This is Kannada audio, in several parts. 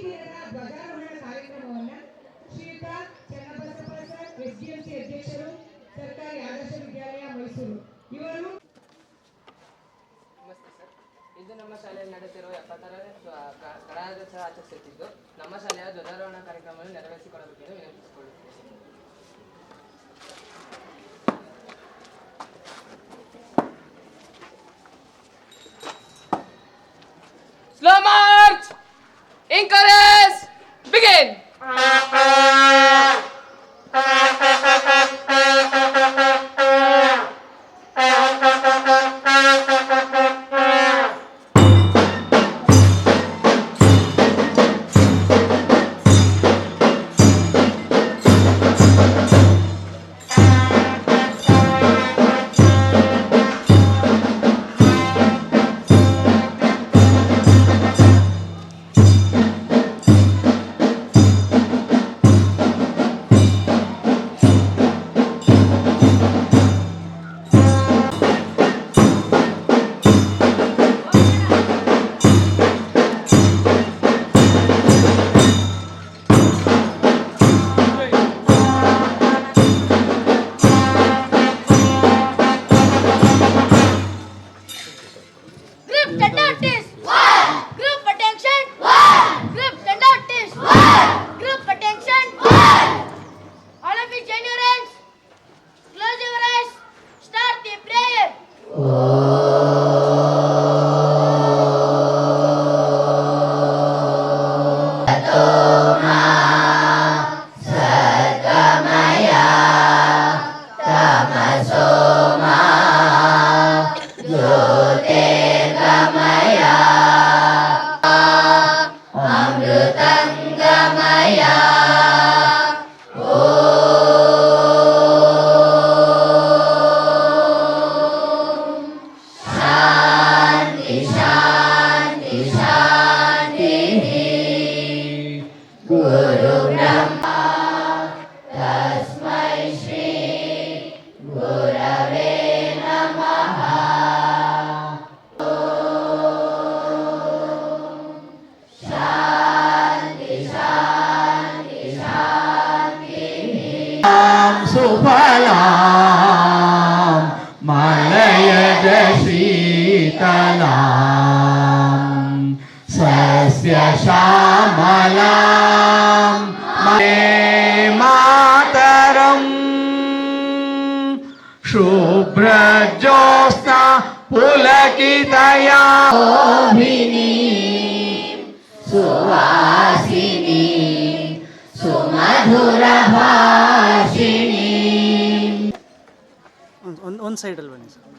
ದಿನದ ಧ್ವಜಾರೋಹಣ ಕಾರ್ಯಕ್ರಮವನ್ನ ಶ್ರೀಯುತ ಚನ್ನಬಸಪ್ಪ ಸರ್ ಎಸ್ಡಿಎಂಸಿ ಅಧ್ಯಕ್ಷರು ಸರ್ಕಾರಿ ಆದರ್ಶ ವಿದ್ಯಾಲಯ ಮೈಸೂರು. ಇವರು ನಮಸ್ತೆ ಸರ್. ಇದು ನಮ್ಮ ಶಾಲೆಯಲ್ಲಿ ನಡೆಯುತ್ತಿರುವ ಎಪ್ಪತ್ತಾರನೇ ಸ್ವ- ಕ- ಕಲಾದಿವಸ ಆಚರಿಸುತ್ತಿದ್ದು ನಮ್ಮ ಶಾಲೆಯ ಧ್ವಜಾರೋಹಣ ಕಾರ್ಯಕ್ರಮವನ್ನು ನೆರವೇರಿಸಿಕೊಡಬೇಕೆಂದು ವಿನಂತಿಸಿಕೊಳ್ಳುತ್ತೇವೆ Slow शीतलां सस्य श्यामलां मे मातरम् शुभ्रज्योत्स्ना पुलकितया ಒಂದು ಒಂದು ಒಂದು ಸೈಡಲ್ಲಿ ಬನ್ನಿ ಸರ್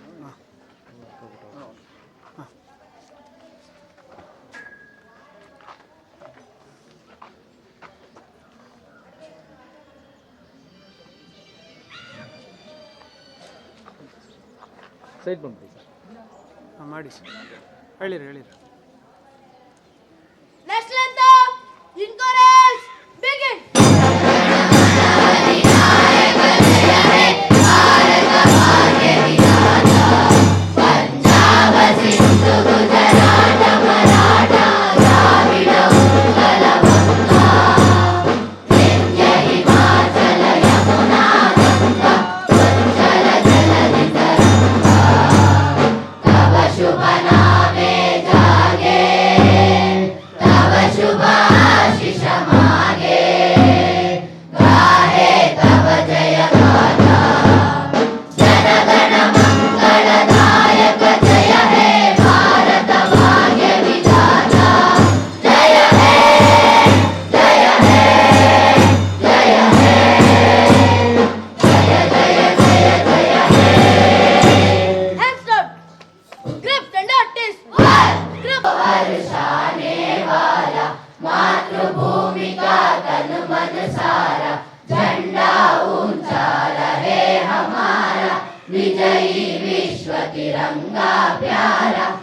ಸೈಡ್ ಬಂದ್ಬಿಡಿ ಸರ್. ಹಾಂ ಮಾಡಿ ಸರ್. ಹೇಳಿರಿ ಹೇಳಿರಿ. na piara.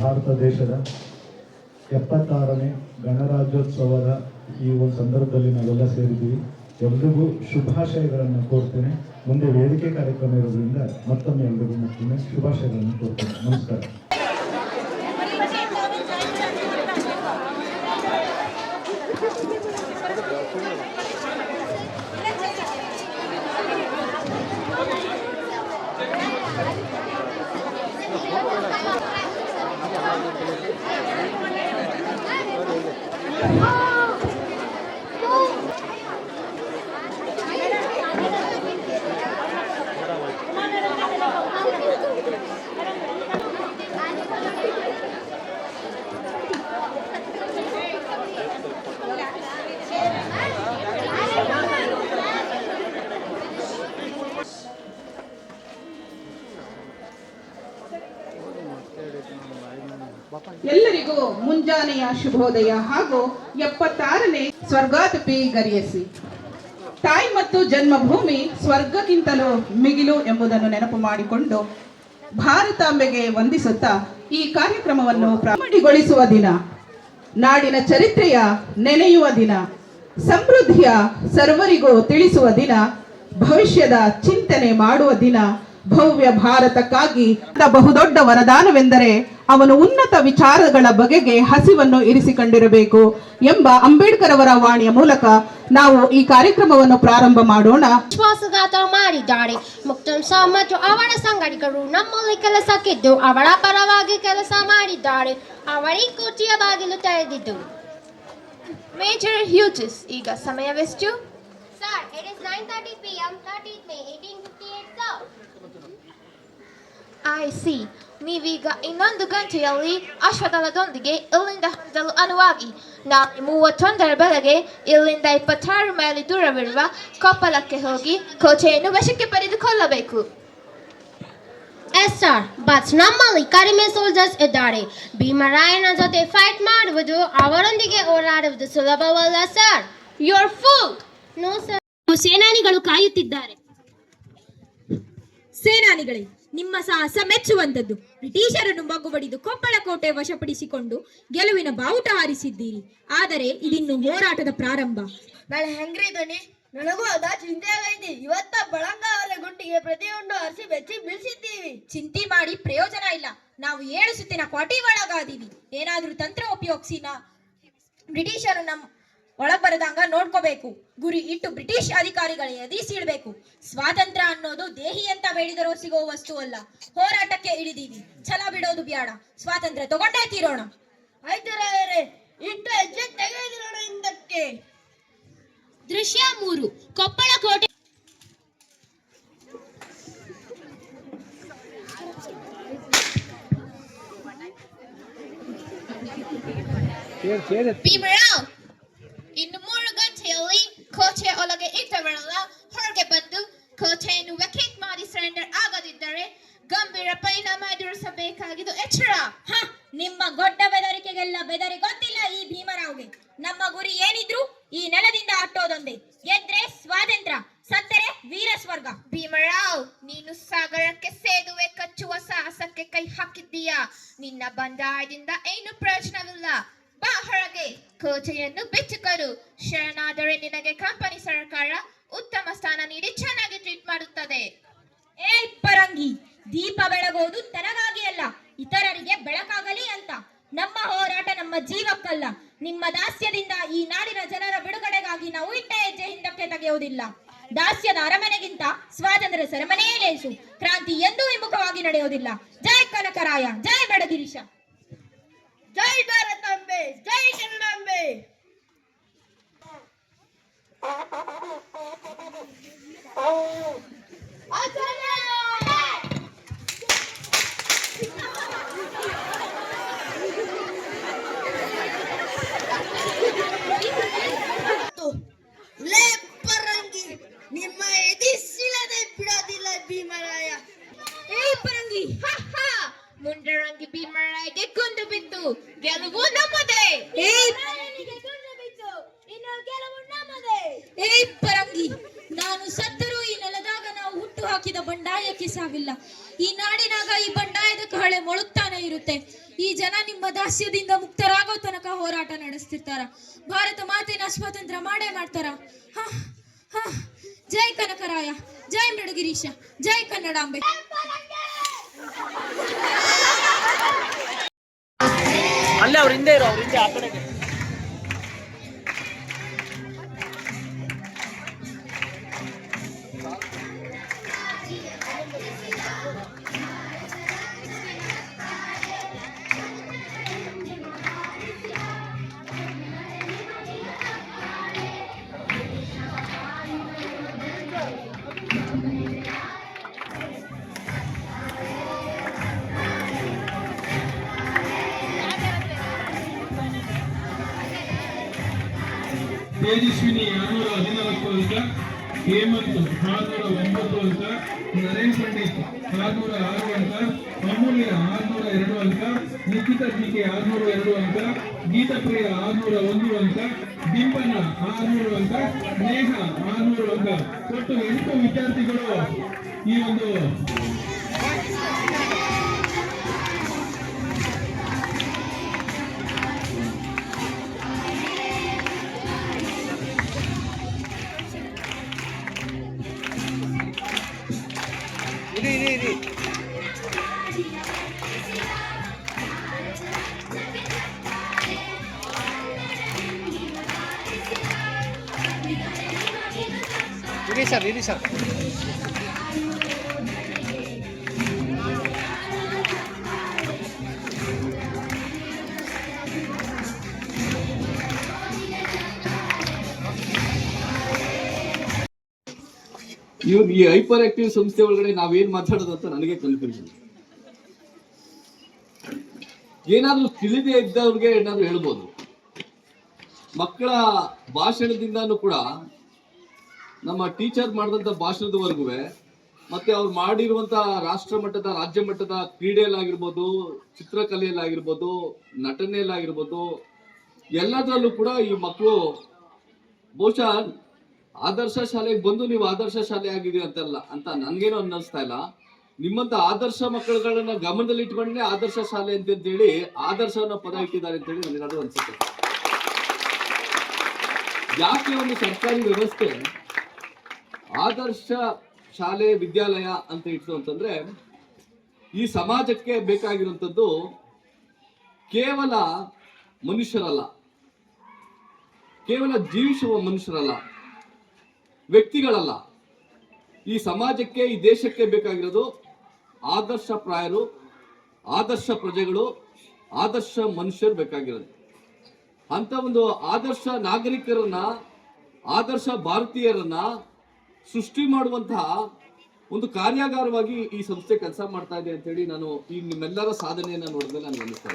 ಭಾರತ ದೇಶದ ಎಪ್ಪತ್ತಾರನೇ ಗಣರಾಜ್ಯೋತ್ಸವದ ಈ ಒಂದು ಸಂದರ್ಭದಲ್ಲಿ ನಾವೆಲ್ಲ ಸೇರಿದ್ದೀವಿ. ಎಲ್ರಿಗೂ ಶುಭಾಶಯಗಳನ್ನು ಕೋರ್ತೇನೆ. ಮುಂದೆ ವೇದಿಕೆ ಕಾರ್ಯಕ್ರಮ ಇರೋದ್ರಿಂದ ಮತ್ತೊಮ್ಮೆ ಎಲ್ರಿಗೂ ಮತ್ತೊಮ್ಮೆ ಶುಭಾಶಯಗಳನ್ನು ಕೋರ್ತೇನೆ. ನಮಸ್ಕಾರ. ಮುಂಜಾನೆಯ ಶುಭೋದಯ ಹಾಗೂ ಎಪ್ಪತ್ತಾರನೇ ಸ್ವರ್ಗಾತಪಿ ಗರಿಯಸಿ. ತಾಯಿ ಮತ್ತು ಜನ್ಮಭೂಮಿ ಸ್ವರ್ಗಕ್ಕಿಂತಲೂ ಮಿಗಿಲು ಎಂಬುದನ್ನು ನೆನಪು ಮಾಡಿಕೊಂಡು ಭಾರತಾಂಬೆಗೆ ವಂದಿಸುತ್ತಾ ಈ ಕಾರ್ಯಕ್ರಮವನ್ನು ಪ್ರಾರಂಭಗೊಳಿಸುವ ದಿನ. ನಾಡಿನ ಚರಿತ್ರೆಯ ನೆನೆಯುವ ದಿನ. ಸಮೃದ್ಧಿಯ ಸರ್ವರಿಗೂ ತಿಳಿಸುವ ದಿನ. ಭವಿಷ್ಯದ ಚಿಂತನೆ ಮಾಡುವ ದಿನ. ಭವ್ಯ ಭಾರತಕ್ಕಾಗಿ ಬಹುದೊಡ್ಡ ವರದಾನವೆಂದರೆ ಅವನು ಉನ್ನತ ವಿಚಾರಗಳ ಬಗೆಗೆ ಹಸಿವನ್ನು ಇರಿಸಿಕೊಂಡಿರಬೇಕು ಎಂಬ ಅಂಬೇಡ್ಕರ್ ಅವರ ವಾಣಿಯ ಮೂಲಕ ನಾವು ಈ ಕಾರ್ಯಕ್ರಮವನ್ನು ಪ್ರಾರಂಭ ಮಾಡೋಣ. ವಿಶ್ವಾಸಘಾತ ಮಾಡಿದ್ದಾರೆ ಮುಕ್ತ ಮತ್ತು ಅವರ ಸಂಘಟಕರು ನಮ್ಮಲ್ಲಿ ಕೆಲಸಕ್ಕಿದ್ದು ಅವರ ಪರವಾಗಿ ಕೆಲಸ ಮಾಡಿದ್ದಾರೆ ಅವರೇ ಕೋಟಿಯ ಬಾಗಿಲು ತೆರೆದಿದ್ದು. ಮೇಜರ್ ಹ್ಯೂಜಿಸ್ ಈಗ ಸಮಯವೆಷ್ಟು? Sir it is nine thirty P M thirty may I see ನೀವೀಗ ಇನ್ನೊಂದು ಗಂಟೆಯಲ್ಲಿ ಅಶ್ವದಳದೊಂದಿಗೆ ಇಲ್ಲಿಂದ ಹೊರಡಲು ಅನುವಾಗಿ ನಾಳೆ ಮೂವತ್ತೊಂದರ ಬೆಳಗ್ಗೆ ಇಲ್ಲಿಂದ ಇಪ್ಪತ್ತಾರು ಮೈಲಿ ದೂರವಿರುವ ಕೊಪ್ಪಲಕ್ಕೆ ಹೋಗಿ ಕೋಚೆಯನ್ನು ವಶಕ್ಕೆ ಪಡೆದುಕೊಳ್ಳಬೇಕು ಎಸ್ ಸರ್ ಬಟ್ ನಮ್ಮಲ್ಲಿ ಕಡಿಮೆ ಸೋಲ್ಜರ್ಸ್ ಇದ್ದಾರೆ ಭೀಮರಾಯನ ಜೊತೆ ಫೈಟ್ ಮಾಡುವುದು ಅವರೊಂದಿಗೆ ಓಡಾಡುವುದು ಸುಲಭವಲ್ಲ sir your full no sir ಸೇನಾನಿಗಳು ಕಾಯುತ್ತಿದ್ದಾರೆ ಸೇನಾನಿಗಳೇ ನಿಮ್ಮ ಸಾಹಸ ಮೆಚ್ಚುವಂಥದ್ದು ಬ್ರಿಟಿಷರನ್ನು ಬಗ್ಗುಬಡಿದು ಕೊಪ್ಪಳ ಕೋಟೆ ವಶಪಡಿಸಿಕೊಂಡು ಗೆಲುವಿನ ಬಾವುಟ ಹಾರಿಸಿದ್ದೀರಿ. ಆದರೆ ಇದಿನ್ನು ಹೋರಾಟದ ಪ್ರಾರಂಭ. ನಾಳೆ ಹೆಂಗ್ರಿ ದಣಿ ನನಗೂ ಅದ ಚಿಂತೆ ಆಗೈತಿ ಇವತ್ತ ಬಳಂಗ ಅವರ ಗುಂಡಿಗೆ ಪ್ರತಿಯೊಂದು ಹರಿಸಿ ಬೆಚ್ಚಿ ಬೀಳಿಸಿದ್ದೀವಿ. ಚಿಂತೆ ಮಾಡಿ ಪ್ರಯೋಜನ ಇಲ್ಲ. ನಾವು ಏಳು ಸುತ್ತಿನ ಕ್ವಾಟಿ ಒಳಗಾದೀವಿ. ಏನಾದ್ರೂ ತಂತ್ರ ಉಪಯೋಗಿಸಿ ಬ್ರಿಟಿಷರು ನಮ್ ಒಳಗ್ ಬರದಂಗ ನೋಡ್ಕೋಬೇಕು. ಗುರಿ ಇಟ್ಟು ಬ್ರಿಟಿಷ್ ಅಧಿಕಾರಿಗಳ ಎದಿಸಿಡ್ಬೇಕು ಸ್ವಾತಂತ್ರ್ಯ ಅನ್ನೋದು ದೇಹಿ ಅಂತ ಬೇಡಿದರೂ ಸಿಗೋ ವಸ್ತು ಅಲ್ಲ. ಹೋರಾಟಕ್ಕೆ ಇಳಿದೀವಿ. ಛಲ ಬಿಡೋದು ಬ್ಯಾಡ. ಸ್ವಾತಂತ್ರ್ಯ ತಗೊಂಡೇ ತೀರೋಣ. ಆಯ್ತು ರಾಯರೇ ಇಟ್ಟು ಹೆಜ್ಜೆ ತೆಗೆದಿರೋಣ ಹಿಂದಕ್ಕೆ. ದೃಶ್ಯ ಮೂರು. ಕೊಪ್ಪಳ ಕೋಟೆ ಭೀಮರಾವ್ ಗಂಟೆಯಲ್ಲಿ ಕೋಚೆ ಒಳಗೆ ಇದ್ದವರೆಲ್ಲ ಹೊರಗೆ ಬಂದು ಕೋಚೆಯನ್ನು ಬಿಚ್ಚುಕೊಡು ಶರಣಾದರೆ ನಿನಗೆ ಕಂಪನಿ ಸರ್ಕಾರ ಉತ್ತಮ ಸ್ಥಾನ ನೀಡಿ ಚೆನ್ನಾಗಿ ಟ್ರೀಟ್ ಮಾಡುತ್ತದೆ. ಏ ಪರಂಗಿ ದೀಪ ಬೆಳಗೋದು ತನಗಾಗಿ ಅಲ್ಲ, ಇತರರಿಗೆ ಬೆಳಕಾಗಲಿ ಅಂತ. ನಮ್ಮ ಹೋರಾಟ ನಮ್ಮ ಜೀವಕ್ಕಲ್ಲ, ನಿಮ್ಮ ದಾಸ್ಯದಿಂದ ಈ ನಾಡಿನ ಜನರ ಬಿಡುಗಡೆಗಾಗಿ ನಾವು ಇಟ್ಟ ಹೆಜ್ಜೆ ಹಿಂದಕ್ಕೆ ತೆಗೆಯುವುದಿಲ್ಲ. ದಾಸ್ಯದ ಅರಮನೆಗಿಂತ ಸ್ವಾತಂತ್ರ್ಯ ಸರಮನೆಯೇ ಲೇಸು, ಕ್ರಾಂತಿ ಎಂದೂ ವಿಮುಖವಾಗಿ ನಡೆಯುವುದಿಲ್ಲ. ಜೈ ಕನಕರಾಯ, ಜೈ ಬೆಡಗಿರೀಶ. ನಲ್ಲಿ ಮುಂಡರಂಗಿ ಭೀಮರಾಯಗೆ ಗುಂಡು ಬಿತ್ತು ಗೆಲುವು ನಮ್ಮದೇ. ಏ ಪರಂಗಿ ನಾನು ಸತ್ತರೂ ಈ ನೆಲದಾಗ ನಾವು ಹುಟ್ಟು ಹಾಕಿದ ಬಂಡಾಯಕ್ಕೆ ಸಾವಿಲ್ಲ. ಈ ನಾಡಿನಾಗ ಈ ಬಂಡಾಯದ ಕಹಳೆ ಮೊಳುತ್ತಾನೆ ಇರುತ್ತೆ. ಈ ಜನ ನಿಮ್ಮ ದಾಸ್ಯದಿಂದ ಮುಕ್ತರಾಗೋ ತನಕ ಹೋರಾಟ ನಡೆಸ್ತಿರ್ತಾರ. ಭಾರತ ಮಾತಿನ ಸ್ವಾತಂತ್ರ್ಯ ಮಾಡೇ ಮಾಡ್ತಾರ. ಹಾ ಹಾ. ಜೈ ಕನಕರಾಯ ಜೈ ಮೃಡಗಿರೀಶ ಜೈ ಕನ್ನಡಾಂಬೆ. ಅಲ್ಲೇ ಅವ್ರ ಹಿಂದೆ ಇರೋ ಅವ್ರ ಹಿಂದೆ ಆ ಕಡೆಗೆ ತೇಜಸ್ವಿನಿ ಆರ್ನೂರ ಹದಿನಾಲ್ಕು ಅಂಕ ಹೇಮಂತ್ ಆರ್ನೂರ ಒಂಬತ್ತು ಅಂಕ ನರೇನ್ ಪಂಡಿತ್ ಆರ್ನೂರ ಆರು ಅಂಕ ಅಮೂಲ್ಯ ಆರ್ನೂರ ಎರಡು ಅಂಕ ನಿಖಿತಾ ಜಿಕೆ ಆರ್ನೂರ ಎರಡು ಅಂಕ ಗೀತಪ್ರಿಯ ಆರ್ನೂರ ಒಂದು ಅಂಕ ಬಿಂಬನ ಆರ್ನೂರು ಅಂಕ ನೇಹ ಆರ್ನೂರು ಅಂಕ ಒಟ್ಟು ಎಂಟು ವಿದ್ಯಾರ್ಥಿಗಳು ಈ ಒಂದು ಇರಿ ಸರ್ ಇರಿ ಸರ್ ಇವ್ರು ಈ ಹೈಪರ್ ಆಕ್ಟಿವ್ ಸಂಸ್ಥೆ ಒಳಗಡೆ ನಾವೇನ್ ಮಾತಾಡೋದು ಅಂತ ನನಗೆ ಕನ್ಫ್ಯೂಷನ್. ಏನಾದ್ರೂ ತಿಳಿದೇ ಇದ್ದವ್ರಿಗೆ ಏನಾದ್ರು ಹೇಳ್ಬೋದು. ಮಕ್ಕಳ ಭಾಷಣದಿಂದಾನು ಕೂಡ ನಮ್ಮ ಟೀಚರ್ ಮಾಡಿದಂತ ಭಾಷಣದವರೆಗೂ ಮತ್ತೆ ಅವ್ರು ಮಾಡಿರುವಂತ ರಾಷ್ಟ್ರ ಮಟ್ಟದ, ರಾಜ್ಯ ಮಟ್ಟದ ಕ್ರೀಡೆಯಲ್ಲಾಗಿರ್ಬೋದು, ಚಿತ್ರಕಲೆಯಲ್ಲಾಗಿರ್ಬೋದು, ನಟನೆಯಲ್ಲಾಗಿರ್ಬೋದು, ಎಲ್ಲದರಲ್ಲೂ ಕೂಡ ಈ ಮಕ್ಕಳು ಬಹುಶಃ ಆದರ್ಶ ಶಾಲೆಗೆ ಬಂದು ನೀವು ಆದರ್ಶ ಶಾಲೆ ಆಗಿದೆ ಅಂತಲ್ಲ ಅಂತ ನನ್ಗೇನು ಅನ್ನಿಸ್ತಾ ಇಲ್ಲ. ನಿಮ್ಮಂತ ಆದರ್ಶ ಮಕ್ಕಳುಗಳನ್ನ ಗಮನದಲ್ಲಿ ಇಟ್ಕೊಂಡೇ ಆದರ್ಶ ಶಾಲೆ ಅಂತ ಹೇಳಿ ಆದರ್ಶವನ್ನ ಪದ ಇಟ್ಟಿದ್ದಾರೆ ಅಂತ ಹೇಳಿ ನನಗದು ಅನ್ಸುತ್ತೆ. ಯಾಕೆ ಒಂದು ಸರ್ಕಾರಿ ವ್ಯವಸ್ಥೆ ಆದರ್ಶ ಶಾಲೆ, ವಿದ್ಯಾಲಯ ಅಂತ ಇಟ್ಟು ಅಂತಂದ್ರೆ ಈ ಸಮಾಜಕ್ಕೆ ಬೇಕಾಗಿರುವಂಥದ್ದು ಕೇವಲ ಮನುಷ್ಯರಲ್ಲ. ಕೇವಲ ಜೀವಿಸುವ ಮನುಷ್ಯರಲ್ಲ. ವ್ಯಕ್ತಿಗಳಲ್ಲ. ಈ ಸಮಾಜಕ್ಕೆ, ಈ ದೇಶಕ್ಕೆ ಬೇಕಾಗಿರೋದು ಆದರ್ಶ ಪ್ರಾಯರು, ಆದರ್ಶ ಪ್ರಜೆಗಳು, ಆದರ್ಶ ಮನುಷ್ಯರು ಬೇಕಾಗಿರೋದು. ಅಂತ ಒಂದು ಆದರ್ಶ ನಾಗರಿಕರನ್ನ, ಆದರ್ಶ ಭಾರತೀಯರನ್ನ ಸೃಷ್ಟಿ ಮಾಡುವಂತಹ ಒಂದು ಕಾರ್ಯಾಗಾರವಾಗಿ ಈ ಸಂಸ್ಥೆ ಕೆಲಸ ಮಾಡ್ತಾ ಇದೆ ಅಂತ ಹೇಳಿ ನಾನು ಈ ನಿಮ್ಮೆಲ್ಲರ ಸಾಧನೆಯನ್ನ ನೋಡಿದ್ರೆ ನಾನು ಅನಿಸ್ತಾ